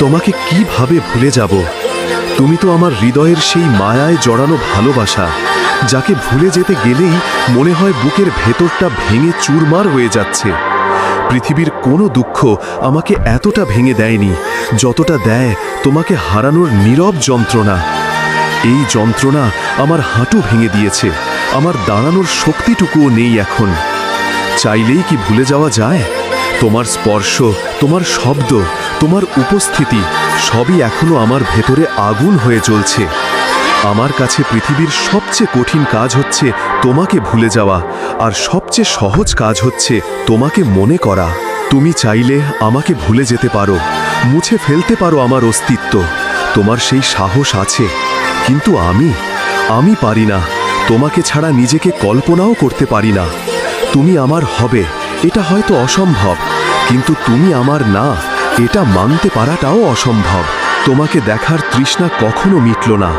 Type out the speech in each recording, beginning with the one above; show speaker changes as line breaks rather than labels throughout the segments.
তোমাকে কীভাবে ভুলে যাব? তুমি তো আমার হৃদয়ের সেই মায়ায় জড়ানো ভালোবাসা, যাকে ভুলে যেতে গেলেই মনে হয় বুকের ভেতরটা ভেঙে চুরমার হয়ে যাচ্ছে। পৃথিবীর কোনো দুঃখ আমাকে এতটা ভেঙে দেয়নি, যতটা দেয় তোমাকে হারানোর নীরব যন্ত্রণা। এই যন্ত্রণা আমার হাঁটু ভেঙে দিয়েছে, আমার দাঁড়ানোর শক্তিটুকুও নেই এখন। চাইলেই কি ভুলে যাওয়া যায়? তোমার স্পর্শ, তোমার শব্দ, তোমার উপস্থিতি সবই এখনও আমার ভেতরে আগুন হয়ে চলছে আমার কাছে পৃথিবীর সবচেয়ে কঠিন কাজ হচ্ছে তোমাকে ভুলে যাওয়া, আর সবচেয়ে সহজ কাজ হচ্ছে তোমাকে মনে করা। তুমি চাইলে আমাকে ভুলে যেতে পারো, মুছে ফেলতে পারো আমার অস্তিত্ব। তোমার সেই সাহস আছে, কিন্তু আমি আমি পারি না। তোমাকে ছাড়া নিজেকে কল্পনাও করতে পারি না। তুমি আমার হবে এটা হয়তো অসম্ভব, কিন্তু তুমি আমার না। এটা মানতে পারাটাও অসম্ভব। তোমাকে দেখার তৃষ্ণা কখনো মিটল না।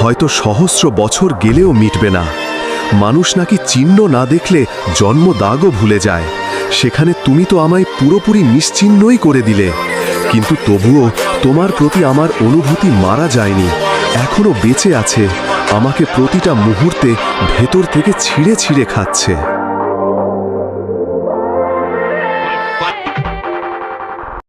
হয়তো সহস্র বছর গেলেও মিটবে না। মানুষ নাকি চিহ্ন না দেখলে জন্ম দাগও ভুলে যায়। সেখানে তুমি তো আমায় পুরোপুরি নিশ্চিহ্নই করে দিলে। কিন্তু তবুও তোমার প্রতি আমার অনুভূতি মারা যায়নি। এখনও বেঁচে আছে। আমাকে প্রতিটা মুহূর্তে ভেতর থেকে ছিঁড়ে ছিঁড়ে খাচ্ছে।